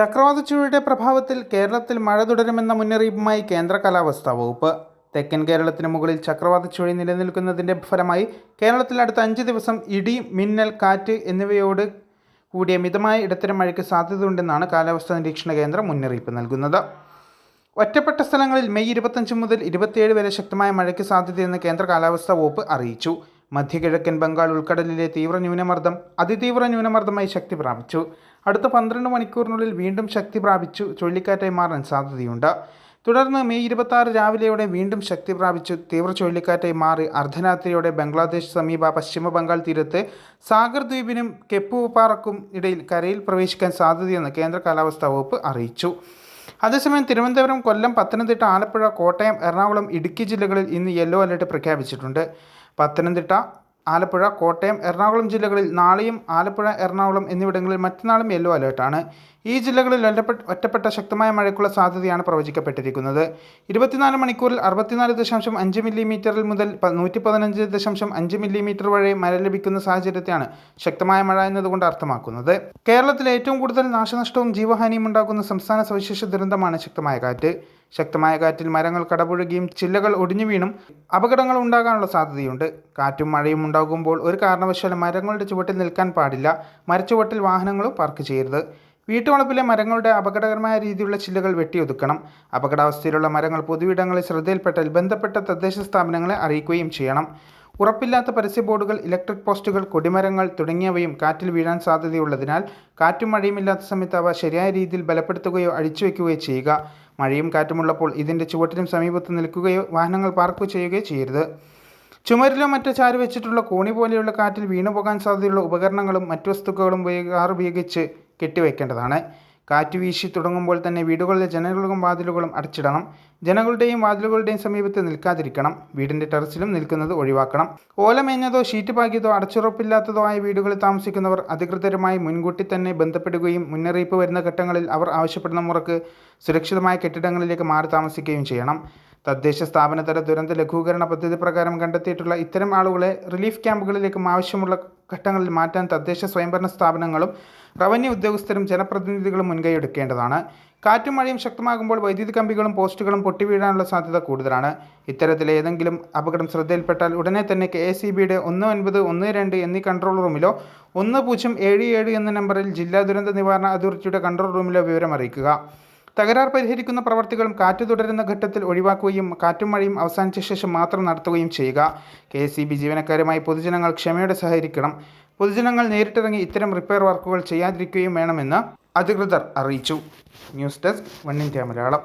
ചക്രവാത ചുഴിയുടെ പ്രഭാവത്തിൽ കേരളത്തിൽ മഴ തുടരുമെന്ന മുന്നറിയിപ്പുമായി കേന്ദ്ര കാലാവസ്ഥാ വകുപ്പ്. തെക്കൻ കേരളത്തിന് മുകളിൽ ചക്രവാത ചുഴി നിലനിൽക്കുന്നതിന്റെ ഫലമായി കേരളത്തിൽ അടുത്ത അഞ്ച് ദിവസം ഇടി മിന്നൽ കാറ്റ് എന്നിവയോട് കൂടിയ മിതമായ ഇടത്തരം മഴയ്ക്ക് സാധ്യതയുണ്ടെന്നാണ് കാലാവസ്ഥാ നിരീക്ഷണ കേന്ദ്രം മുന്നറിയിപ്പ് നൽകുന്നത്. ഒറ്റപ്പെട്ട സ്ഥലങ്ങളിൽ മെയ് ഇരുപത്തഞ്ച് മുതൽ ഇരുപത്തിയേഴ് വരെ ശക്തമായ മഴയ്ക്ക് സാധ്യതയെന്ന് കേന്ദ്ര കാലാവസ്ഥാ വകുപ്പ് അറിയിച്ചു. മധ്യകിഴക്കൻ ബംഗാൾ ഉൾക്കടലിലെ തീവ്ര ന്യൂനമർദ്ദം അതിതീവ്ര ന്യൂനമർദ്ദമായി ശക്തി പ്രാപിച്ചു. അടുത്ത പന്ത്രണ്ട് മണിക്കൂറിനുള്ളിൽ വീണ്ടും ശക്തി പ്രാപിച്ചു ചുഴലിക്കാറ്റായി മാറാൻ സാധ്യതയുണ്ട്. തുടർന്ന് മെയ് ഇരുപത്തി ആറ് രാവിലെയോടെ വീണ്ടും ശക്തി പ്രാപിച്ചു തീവ്ര ചുഴലിക്കാറ്റായി മാറി അർദ്ധരാത്രിയോടെ ബംഗ്ലാദേശ് സമീപ പശ്ചിമ ബംഗാൾ തീരത്ത് സാഗർ ദ്വീപിനും കെപ്പുപാറക്കും ഇടയിൽ കരയിൽ പ്രവേശിക്കാൻ സാധ്യതയെന്ന് കേന്ദ്ര കാലാവസ്ഥാ വകുപ്പ് അറിയിച്ചു. അതേസമയം തിരുവനന്തപുരം കൊല്ലം പത്തനംതിട്ട ആലപ്പുഴ കോട്ടയം എറണാകുളം ഇടുക്കി ജില്ലകളിൽ ഇന്ന് യെല്ലോ അലർട്ട് പ്രഖ്യാപിച്ചിട്ടുണ്ട്. പത്തനംതിട്ട ആലപ്പുഴ കോട്ടയം എറണാകുളം ജില്ലകളിൽ നാളെയും ആലപ്പുഴ എറണാകുളം എന്നിവിടങ്ങളിൽ മറ്റന്നാളും യെല്ലോ അലേർട്ടാണ് ഈ ജില്ലകളിൽ ഒറ്റപ്പെട്ട ശക്തമായ മഴയ്ക്കുള്ള സാധ്യതയാണ് പ്രവചിക്കപ്പെട്ടിരിക്കുന്നത്. ഇരുപത്തിനാല് മണിക്കൂറിൽ അറുപത്തിനാല് ദശാംശം അഞ്ച് മില്ലിമീറ്ററിൽ മുതൽ നൂറ്റി പതിനഞ്ച് ദശാംശം അഞ്ച് മില്ലിമീറ്റർ വരെ മഴ ലഭിക്കുന്ന സാഹചര്യത്തെയാണ് ശക്തമായ മഴ എന്നതുകൊണ്ട് അർത്ഥമാക്കുന്നത്. കേരളത്തിൽ ഏറ്റവും കൂടുതൽ നാശനഷ്ടവും ജീവഹാനിയും ഉണ്ടാക്കുന്ന സംസ്ഥാന സവിശേഷ ദുരന്തമാണ് ശക്തമായ കാറ്റ്. ശക്തമായ കാറ്റിൽ മരങ്ങൾ കടപുഴകിയും ചില്ലകൾ ഒടിഞ്ഞു വീണും അപകടങ്ങൾ ഉണ്ടാകാനുള്ള സാധ്യതയുണ്ട്. കാറ്റും മഴയും ഉണ്ടാകുമ്പോൾ ഒരു കാരണവശാലും മരങ്ങളുടെ ചുവട്ടിൽ നിൽക്കാൻ പാടില്ല. മരച്ചുവട്ടിൽ വാഹനങ്ങളും പാർക്ക് ചെയ്യരുത്. വീട്ടുവളപ്പിലെ മരങ്ങളുടെ അപകടകരമായ രീതിയിലുള്ള ചില്ലകൾ വെട്ടിയൊതുക്കണം. അപകടാവസ്ഥയിലുള്ള മരങ്ങൾ പൊതുവിടങ്ങളിൽ ശ്രദ്ധയിൽപ്പെട്ടാൽ ബന്ധപ്പെട്ട തദ്ദേശ സ്ഥാപനങ്ങളെ അറിയിക്കുകയും ചെയ്യണം. ഉറപ്പില്ലാത്ത പരസ്യ ബോർഡുകൾ ഇലക്ട്രിക് പോസ്റ്റുകൾ കൊടിമരങ്ങൾ തുടങ്ങിയവയും കാറ്റിൽ വീഴാൻ സാധ്യതയുള്ളതിനാൽ കാറ്റും മഴയും ഇല്ലാത്ത സമയത്ത് അവ ശരിയായ രീതിയിൽ ബലപ്പെടുത്തുകയോ അഴിച്ചുവെക്കുകയോ ചെയ്യുക. മഴയും കാറ്റുമുള്ളപ്പോൾ ഇതിന്റെ ചുവട്ടിനും സമീപത്ത് നിൽക്കുകയോ വാഹനങ്ങൾ പാർക്ക് ചെയ്യുകയോ ചെയ്യരുത്. ചുമരിലോ മറ്റോ ചാരി വെച്ചിട്ടുള്ള കോണി പോലെയുള്ള കാറ്റിൽ വീണുപോകാൻ സാധ്യതയുള്ള ഉപകരണങ്ങളും മറ്റു വസ്തുക്കളും ഉപയോഗ- ഉപയോഗിച്ച് കെട്ടിവെക്കേണ്ടതാണ് കാറ്റ് വീശി തുടങ്ങുമ്പോൾ തന്നെ വീടുകളിലെ ജനലുകളും വാതിലുകളും അടച്ചിടണം. ജനങ്ങളുടെയും വാതിലുകളുടെയും സമീപത്ത് നിൽക്കാതിരിക്കണം. വീടിന്റെ ടെറസിലും നിൽക്കുന്നത് ഒഴിവാക്കണം. ഓലമേഞ്ഞതോ ഷീറ്റ് പാകിയതോ അടച്ചുറപ്പില്ലാത്തതോ ആയ വീടുകളിൽ താമസിക്കുന്നവർ അധികൃതരുമായി മുൻകൂട്ടി തന്നെ ബന്ധപ്പെടുകയും മുന്നറിയിപ്പ് വരുന്ന ഘട്ടങ്ങളിൽ അവർ ആവശ്യപ്പെടുന്ന മുറക്ക് സുരക്ഷിതമായ കെട്ടിടങ്ങളിലേക്ക് മാറി താമസിക്കുകയും ചെയ്യണം. തദ്ദേശ സ്ഥാപനതല ദുരന്ത ലഘൂകരണ പദ്ധതി പ്രകാരം കണ്ടെത്തിയിട്ടുള്ള ഇത്തരം ആളുകളെ റിലീഫ് ക്യാമ്പുകളിലേക്കും ആവശ്യമുള്ള ഘട്ടങ്ങളിൽ മാറ്റാൻ തദ്ദേശ സ്വയംഭരണ സ്ഥാപനങ്ങളും റവന്യൂ ഉദ്യോഗസ്ഥരും ജനപ്രതിനിധികളും മുൻകൈയെടുക്കേണ്ടതാണ് കാറ്റും മഴയും ശക്തമാകുമ്പോൾ വൈദ്യുതി കമ്പികളും പോസ്റ്റുകളും പൊട്ടിവീഴാനുള്ള സാധ്യത കൂടുതലാണ്. ഇത്തരത്തിൽ ഏതെങ്കിലും അപകടം ശ്രദ്ധയിൽപ്പെട്ടാൽ ഉടനെ തന്നെ കെ എസ് ഇ ബിയുടെ ഒന്ന് ഒൻപത് ഒന്ന് രണ്ട് എന്നീ കൺട്രോൾ റൂമിലോ ഒന്ന് പൂജ്യം ഏഴ് ഏഴ് എന്ന നമ്പറിൽ ജില്ലാ ദുരന്ത നിവാരണ അതോറിറ്റിയുടെ കൺട്രോൾ റൂമിലോ വിവരം അറിയിക്കുക തകരാർ പരിഹരിക്കുന്ന പ്രവർത്തികളും കാറ്റ് തുടരുന്ന ഘട്ടത്തിൽ ഒഴിവാക്കുകയും കാറ്റും മഴയും അവസാനിച്ച ശേഷം മാത്രം നടത്തുകയും ചെയ്യുക. കെ എസ് ഇ ബി ജീവനക്കാരുമായി പൊതുജനങ്ങൾ ക്ഷമയോടെ സഹകരിക്കണം. പൊതുജനങ്ങൾ നേരിട്ടിറങ്ങി ഇത്തരം റിപ്പയർ വർക്കുകൾ ചെയ്യാതിരിക്കുകയും വേണമെന്ന് അധികൃതർ അറിയിച്ചു. News desk one India Malayalam.